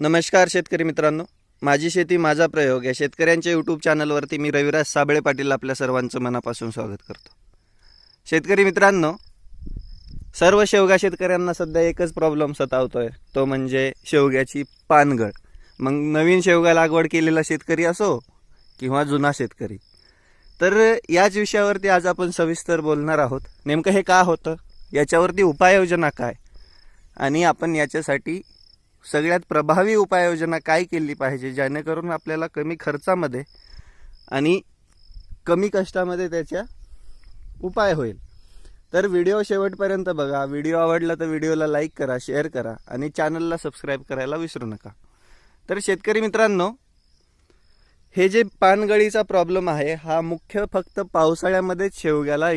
नमस्कार शेतकरी मित्रांनो. माझी शेती माझा प्रयोग या शेतकऱ्यांच्या यूट्यूब चॅनलवरती मी रविराज साबळे पाटील आपल्या सर्वांचं मनापासून स्वागत करतो. शेतकरी मित्रांनो सर्व शेवगा शेतकऱ्यांना सध्या एकच प्रॉब्लेम सतावतो आहे तो म्हणजे शेवग्याची पानगळ. मग नवीन शेवगा लागवड केलेला शेतकरी असो किंवा जुना शेतकरी. तर याच विषयावरती आज आपण सविस्तर बोलणार आहोत. नेमकं हे का होतं? याच्यावरती उपाययोजना काय? आणि आपण याच्यासाठी सगळ्यात प्रभावी उपाययोजना काय केली पाहिजे जेणेकरून आपल्याला कमी खर्चामध्ये आणि कमी कष्टामध्ये त्याच्या उपाय होईल. तर व्हिडिओ शेवटपर्यंत बघा. व्हिडिओ आवडला तर व्हिडिओला लाईक करा शेअर करा आणि चॅनलला सबस्क्राईब करायला विसरू नका. तर शेतकरी मित्रांनो हे जे पानगळीचा प्रॉब्लेम आहे हा मुख्य फक्त पावसाळ्यामध्येच शेवग्याला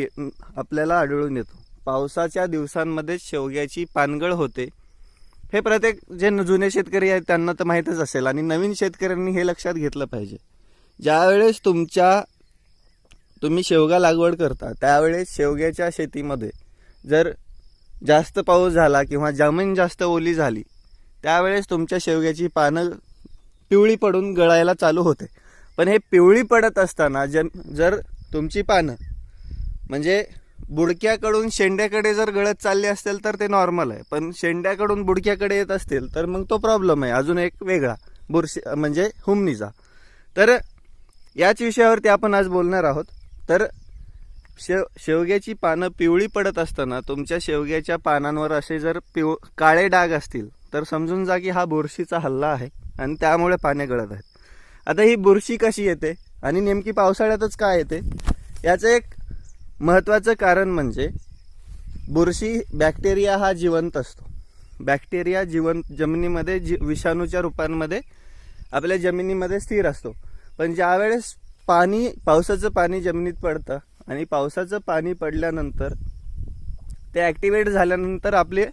आपल्याला आढळून येतो. पावसाच्या दिवसांमध्येच शेवग्याची पानगळ होते. हे प्रत्येक जे जुने शेतकरी आहेत त्यांना तर माहीतच असेल. आणि नवीन शेतकऱ्यांनी हे लक्षात घेतलं पाहिजे. ज्यावेळेस तुमच्या तुम्ही शेवगा लागवड करता त्यावेळेस शेवग्याच्या शेतीमध्ये जर जास्त पाऊस झाला किंवा जमीन जास्त ओली झाली त्यावेळेस तुमच्या शेवग्याची पानं पिवळी पडून गळायला चालू होते. पण हे पिवळी पडत असताना जन जर तुमची पानं म्हणजे बुडक्याकडून शेंड्याकडे जर गळत चालली असेल तर ते नॉर्मल आहे. पण शेंड्याकडून बुडक्याकडे येत असतील तर मग तो प्रॉब्लेम आहे. अजून एक वेगळा. बुरशी म्हणजे हुमणीचा तर याच विषयावरती आपण आज बोलणार आहोत. तर शेव शेवग्याची पानं पिवळी पडत असताना तुमच्या शेवग्याच्या पानांवर असे जर पिव काळे डाग असतील तर समजून जा की हा बुरशीचा हल्ला आहे आणि त्यामुळे पाने गळत आहेत. आता ही बुरशी कशी येते आणि नेमकी पावसाळ्यातच काय येते याचं एक महत्त्वाचं कारण म्हणजे बुरशी बॅक्टेरिया हा जिवंत असतो. बॅक्टेरिया जिवंत जमिनीमध्ये जि विषाणूच्या रूपांमध्ये आपल्या जमिनीमध्ये स्थिर असतो. पण ज्यावेळेस पाणी पावसाचं पाणी जमिनीत पडतं आणि पावसाचं पाणी पडल्यानंतर ते ॲक्टिवेट झाल्यानंतर आपले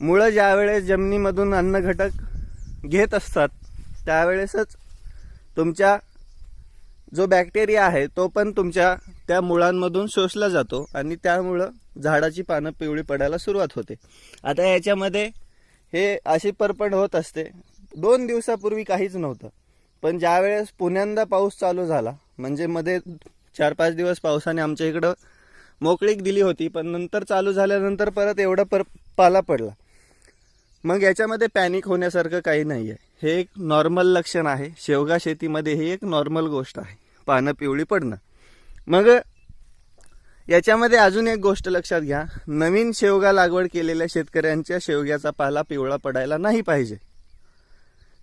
मुळं ज्यावेळेस जमिनीमधून अन्न घटक घेत असतात त्यावेळेसच तुमच्या जो बॅक्टेरिया आहे तो पण तुमच्या त्या मुळांमधून शोषला जातो आणि त्यामुळं झाडाची पानं पिवळी पडायला सुरुवात होते. आता याच्यामध्ये हे अशी परपड होत असते. दोन दिवसापूर्वी काहीच नव्हतं. पण ज्यावेळेस पुण्यांदा पाऊस चालू झाला म्हणजे मध्ये चार पाच दिवस पावसाने आमच्या इकडं मोकळीक दिली होती पण नंतर चालू झाल्यानंतर परत एवढा पर पाला पडला. मग याच्यामध्ये पॅनिक होण्यासारखं काही नाही आहे हे एक नॉर्मल लक्षण आहे. शेवगा शेतीमध्ये ही एक नॉर्मल गोष्ट आहे. पानं पिवळी पडणं. मग याच्यामध्ये अजून एक गोष्ट लक्षात घ्या. नवीन शेवगा लागवड केलेल्या शेतकऱ्यांच्या शेवग्याचा पाला पिवळा पडायला नाही पाहिजे.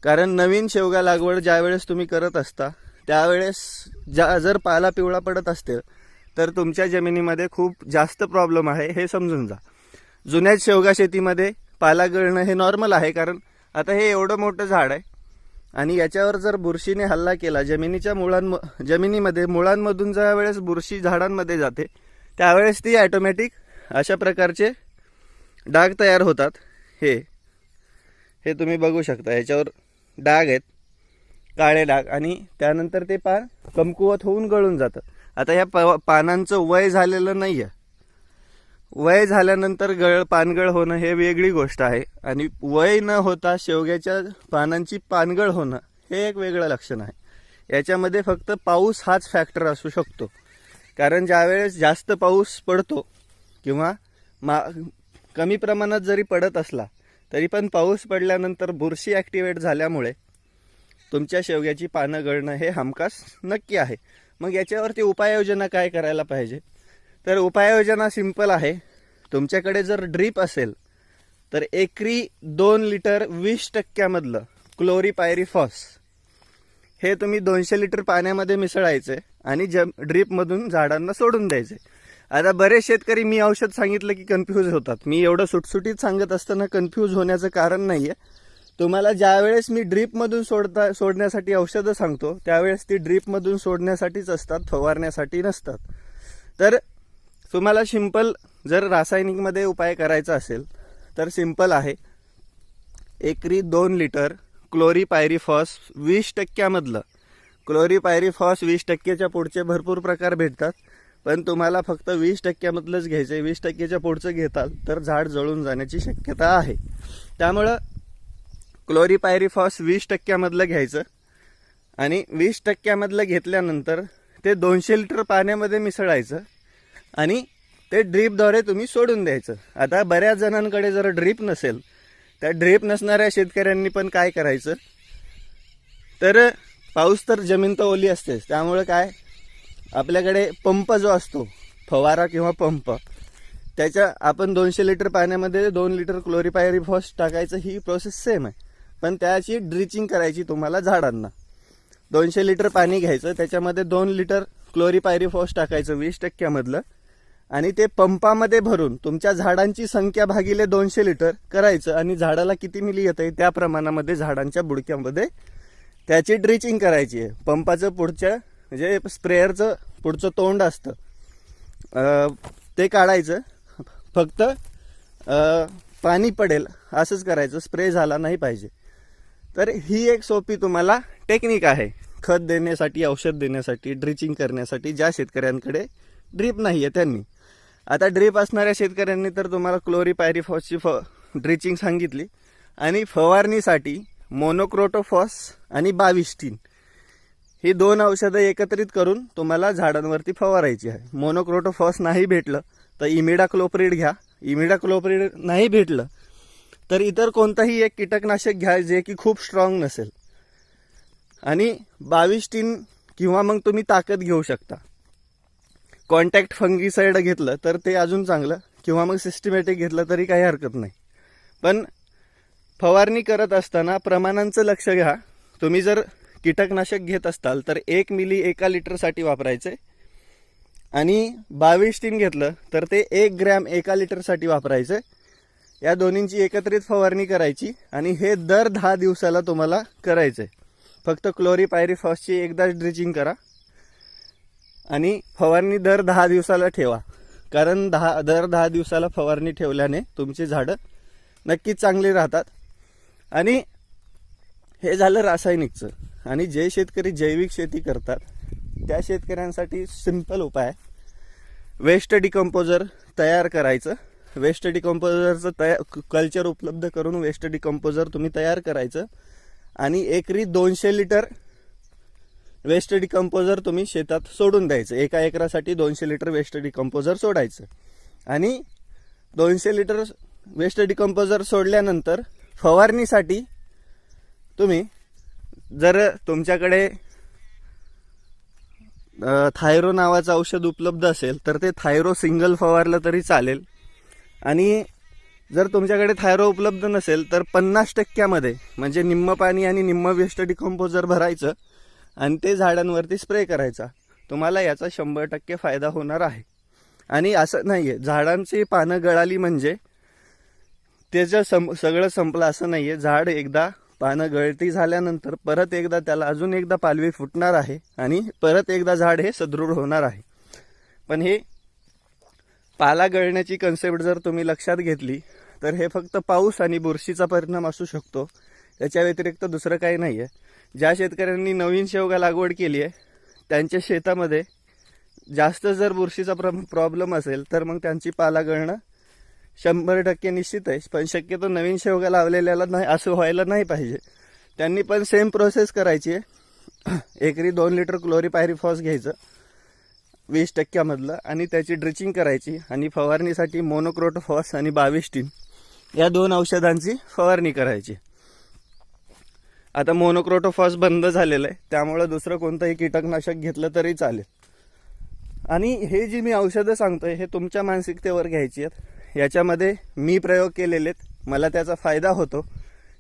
कारण नवीन शेवगा लागवड ज्यावेळेस तुम्ही करत असता त्यावेळेस ज्या जर पाला पिवळा पडत असतील तर तुमच्या जमिनीमध्ये खूप जास्त प्रॉब्लेम आहे हे समजून जा. जुन्या शेवगा शेतीमध्ये पाला गळणं हे नॉर्मल आहे कारण आता हे एवढं मोठं झाड आहे. आणि याच्यावर जर बुरशीने हल्ला केला जमिनीच्या मुळांम जमिनीमध्ये मुळांमधून ज्या वेळेस बुरशी झाडांमध्ये जाते त्यावेळेस ती ॲटोमॅटिक अशा प्रकारचे डाग तयार होतात. हे हे तुम्ही बघू शकता याच्यावर डाग आहेत काळे डाग. आणि त्यानंतर ते पान कमकुवत होऊन गळून जातं. आता या प पानांचं वय झालेलं नाही आहे वय झाल्यानंतर गळ पानगळ होणं हे वेगळी गोष्ट आहे. आणि वय न होता शेवग्याच्या पानांची पानगळ होणं हे एक वेगळं लक्षण आहे. याच्यामध्ये फक्त पाऊस हाच फॅक्टर असू शकतो. कारण ज्यावेळेस जास्त पाऊस पडतो किंवा मा कमी प्रमाणात जरी पडत असला तरी पण पाऊस पडल्यानंतर बुरशी ॲक्टिवेट झाल्यामुळे तुमच्या शेवग्याची पानं गळणं हे हमखास नक्की आहे. मग याच्यावरती उपाययोजना काय करायला पाहिजे? तर उपाययोजना सिंपल आहे. तुमच्याकडे जर ड्रीप असेल तर एकरी दोन लिटर वीस टक्क्यामधलं क्लोरीपायरीफॉस. हे तुम्ही दोनशे लिटर पाण्यामध्ये मिसळायचे आणि जम ड्रीपमधून झाडांना सोडून द्यायचे. आता बरेच शेतकरी मी औषध सांगितलं की कन्फ्यूज होतात. मी एवढं सुटसुटीत सांगत असताना कन्फ्यूज होण्याचं कारण नाही आहे तुम्हाला ज्यावेळेस मी ड्रीपमधून सोडता सोडण्यासाठी औषधं सांगतो त्यावेळेस ती ड्रीपमधून सोडण्यासाठीच असतात फवारण्यासाठी नसतात. तर तुम्हाला सिंपल जर रासायनिकमध्ये उपाय करायचा असेल तर सिंपल आहे. एकरी दोन लिटर क्लोरीपायरीफॉस वीस टक्क्यामधलं. क्लोरीपायरीफॉस वीस टक्क्याच्या पुढचे भरपूर प्रकार भेटतात पण तुम्हाला फक्त वीस टक्क्यामधलंच घ्यायचं आहे वीस टक्क्याच्या पुढचं घेताल तर झाड जळून जाण्याची शक्यता आहे. त्यामुळं क्लोरीपायरीफॉस वीस टक्क्यामधलं घ्यायचं आणि वीस टक्क्यामधलं घेतल्यानंतर ते दोनशे लिटर पाण्यामध्ये मिसळायचं. आणि ते ड्रीपद्वारे तुम्ही सोडून द्यायचं. आता बऱ्याच जणांकडे जर ड्रीप नसेल त्या ड्रीप नसणाऱ्या शेतकऱ्यांनी पण काय करायचं? तर पाऊस तर जमीन तर ओली असतेच. त्यामुळे काय? आपल्याकडे पंप जो असतो फवारा किंवा पंप त्याच्या आपण दोनशे लिटर पाण्यामध्ये दोन लिटर क्लोरीपायरिफॉस टाकायचं ही प्रोसेस सेम आहे. पण त्याची ड्रिचिंग करायची तुम्हाला झाडांना. दोनशे लिटर पाणी घ्यायचं त्याच्यामध्ये दोन लिटर क्लोरीपायरिफॉस टाकायचं वीस टक्क्यामधलं. आणि ते पंपामध्ये भरून तुमच्या झाडांची संख्या भागिले दोनशे लिटर करायचं आणि झाडाला किती मिली येत आहे त्या प्रमाणामध्ये झाडांच्या बुडक्यामध्ये त्याची ड्रिचिंग करायची आहे. पंपाचं पुढच्या म्हणजे स्प्रेअरचं पुढचं तोंड असतं. ते काढायचं. फक्त पाणी पडेल असंच करायचं. स्प्रे झाला नाही पाहिजे. तर ही एक सोपी तुम्हाला टेक्निक आहे. खत देण्यासाठी औषध देण्यासाठी ड्रिचिंग करण्यासाठी ज्या शेतकऱ्यांकडे ड्रीप नाही आहे त्यांनी. आता ड्रीप असणाऱ्या शेतकऱ्यांनी तर तुम्हाला क्लोरीपायरीफॉसची फ ड्रिचिंग सांगितली. आणि फवारणीसाठी मोनोक्रोटोफॉस आणि बाविस्टीन. ही दोन औषधं एकत्रित करून तुम्हाला झाडांवरती फवारायची आहे. मोनोक्रोटोफॉस नाही भेटलं तर इमिडाक्लोप्रिड घ्या. इमिडा क्लोपरीड नाही भेटलं तर इतर कोणताही एक कीटकनाशक घ्या जे की खूप स्ट्रॉंग नसेल. आणि बावीस टीन किंवा मग तुम्ही ताकद घेऊ शकता. कॉन्टॅक्ट फंगीसाईड घेतलं तर ते अजून चांगलं. किंवा मग सिस्टमॅटिक घेतलं तरी काही हरकत नाही. पण फवारणी करत असताना प्रमाणांचं लक्ष घ्या. तुम्ही जर कीटकनाशक घेत असताल तर एक मिली एका लिटरसाठी वापरायचे. आणि बावीस टीन घेतलं तर ते एक ग्रॅम एका लिटरसाठी वापरायचं. या दोन्हींची एकत्रित फवारणी करायची आणि हे दर दहा दिवसाला तुम्हाला करायचं. आहे फक्त क्लोरीपायरिफॉसची एकदाच ड्रिचिंग करा. आणि फवारणी दर दहा दिवसाला ठेवा. कारण दहा दर दहा दिवसाला फवारणी ठेवल्याने तुमची झाडं नक्कीच चांगली राहतात. आणि हे झालं रासायनिकचं. आणि जे शेतकरी जैविक शेती करतात त्या शेतकऱ्यांसाठी सिंपल उपाय. वेस्ट डिकम्पोजर तयार करायचं. वेस्ट डिकम्पोजरचं तया कल्चर उपलब्ध करून वेस्ट डिकम्पोजर तुम्ही तयार करायचं. आणि एकरी दोनशे लिटर वेस्ट डिकम्पोजर तुम्ही शेतात सोडून द्यायचं. एका एकरासाठी दोनशे लिटर वेस्ट डिकम्पोजर सोडायचं. आणि दोनशे लिटर वेस्ट डिकम्पोजर सोडल्यानंतर फवारणीसाठी तुम्ही जर तुमच्याकडे थायरो नावाचं औषध उपलब्ध असेल तर ते थायरो सिंगल फवारलं तरी चालेल. आणि जर तुमच्याकडे थायरो उपलब्ध नसेल तर पन्नास टक्क्यामध्ये म्हणजे निम्म पाणी आणि निम्म वेस्ट डिकम्पोजर भरायचं आणि ते झाडांवरती स्प्रे करायचा. तुम्हाला याचा शंभर टक्के फायदा होणार आहे. आणि असं नाही आहे झाडांची पानं गळाली म्हणजे त्याचं सम सगळं संपलं असं नाही आहे झाड एकदा पानं गळती झाल्यानंतर परत एकदा त्याला अजून एकदा पालवी फुटणार आहे आणि परत एकदा झाड हे सदृढ होणार आहे. पण हे पाला गळण्याची कन्सेप्ट जर तुम्ही लक्षात घेतली तर हे फक्त पाऊस आणि बुरशीचा परिणाम असू शकतो. याच्या व्यतिरिक्त दुसरं काही नाही आहे ज्या शेतकऱ्यांनी नवीन शेवगा लागवड केली आहे त्यांच्या शेतामध्ये जास्त जर बुरशीचा प्र प्रॉब्लेम असेल तर मग त्यांची पाला गळणं शंभर टक्के निश्चित आहे. पण शक्यतो नवीन शेवगा लावलेल्याला नाही असं व्हायला नाही पाहिजे. त्यांनी पण सेम प्रोसेस करायची आहे. एकरी दोन लिटर क्लोरीपायरीफॉस घ्यायचं वीस टक्क्यामधलं आणि त्याची ड्रिचिंग करायची आणि फवारणीसाठी मोनोक्रोटोफॉस आणि बावीस टीन या दोन औषधांची फवारणी करायची. आता मोनोक्रोटोफॉस बंद झालेलं आहे. त्यामुळं दुसरं कोणतंही कीटकनाशक घेतलं तरी चालेल. आणि हे जी मी औषधं सांगतोय हे तुमच्या मानसिकतेवर घ्यायची आहेत. याच्यामध्ये मी प्रयोग केलेले आहेत. मला त्याचा फायदा होतो.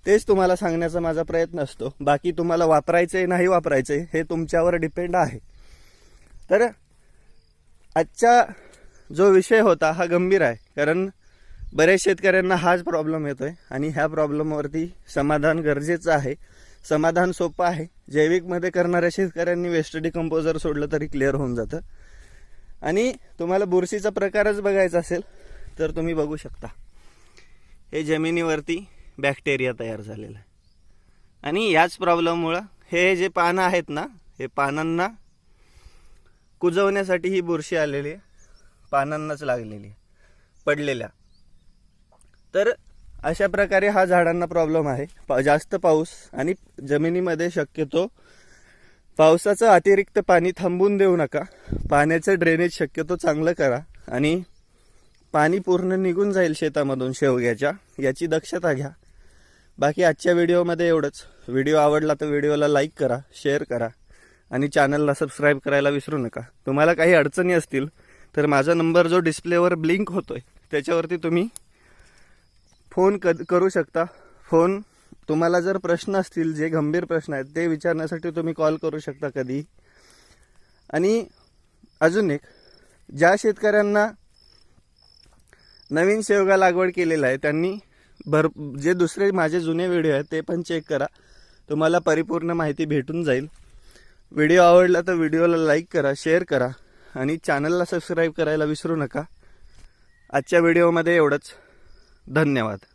तेच तुम्हाला सांगण्याचा माझा प्रयत्न असतो. बाकी तुम्हाला वापरायचं आहे नाही वापरायचे हे तुमच्यावर डिपेंड आहे. तर आजचा जो विषय होता हा गंभीर आहे. कारण बऱ्याच शेतकऱ्यांना हाच प्रॉब्लेम येतोय. आणि ह्या प्रॉब्लेमवरती समाधान गरजेचं आहे. समाधान सोपं आहे. जैविकमध्ये करणाऱ्या शेतकऱ्यांनी वेस्ट डिकम्पोजर सोडलं तरी क्लिअर होऊन जातं. आणि तुम्हाला बुरशीचा प्रकारच बघायचा असेल तर तुम्ही बघू शकता. हे जमिनीवरती बॅक्टेरिया तयार झालेला आहे. आणि याच प्रॉब्लेममुळं हे जे पानं आहेत ना हे पानांना कुजवण्यासाठी ही बुरशी आलेली आहे. पानांनाच लागलेली आहे. पडलेल्या. तर अशा प्रकारे हा झाडांना प्रॉब्लेम आहे. जास्त पाऊस आणि जमिनीमध्ये शक्यतो पावसाचं अतिरिक्त पाणी थांबून देऊ नका. पाण्याचं ड्रेनेज शक्यतो चांगलं करा आणि पाणी पूर्ण निघून जाईल शेतामधून शेवग्याच्या याची दक्षता घ्या. बाकी आजच्या व्हिडिओमध्ये एवढंच. व्हिडिओ आवडला तर व्हिडिओला लाईक करा शेअर करा आणि चॅनलला सबस्क्राईब करायला विसरू नका. तुम्हाला काही अडचणी असतील तर माझा नंबर जो डिस्प्लेवर ब्लिंक होतोय त्याच्यावरती तुम्ही फोन क करू शकता. फोन तुम्हाला जर प्रश्न असतील जे गंभीर प्रश्न आहेत ते विचारण्यासाठी तुम्ही कॉल करू शकता कधी. आणि अजून एक ज्या शेतकऱ्यांना नवीन शेवगा लागवड केलेला आहे त्यांनी भर जे दुसरे माझे जुने व्हिडिओ आहेत ते पण चेक करा. तुम्हाला परिपूर्ण माहिती भेटून जाईल. व्हिडिओ आवडला तर व्हिडिओला लाईक करा शेअर करा आणि चॅनलला सबस्क्राईब करायला विसरू नका. आजच्या व्हिडिओमध्ये एवढंच. धन्यवाद.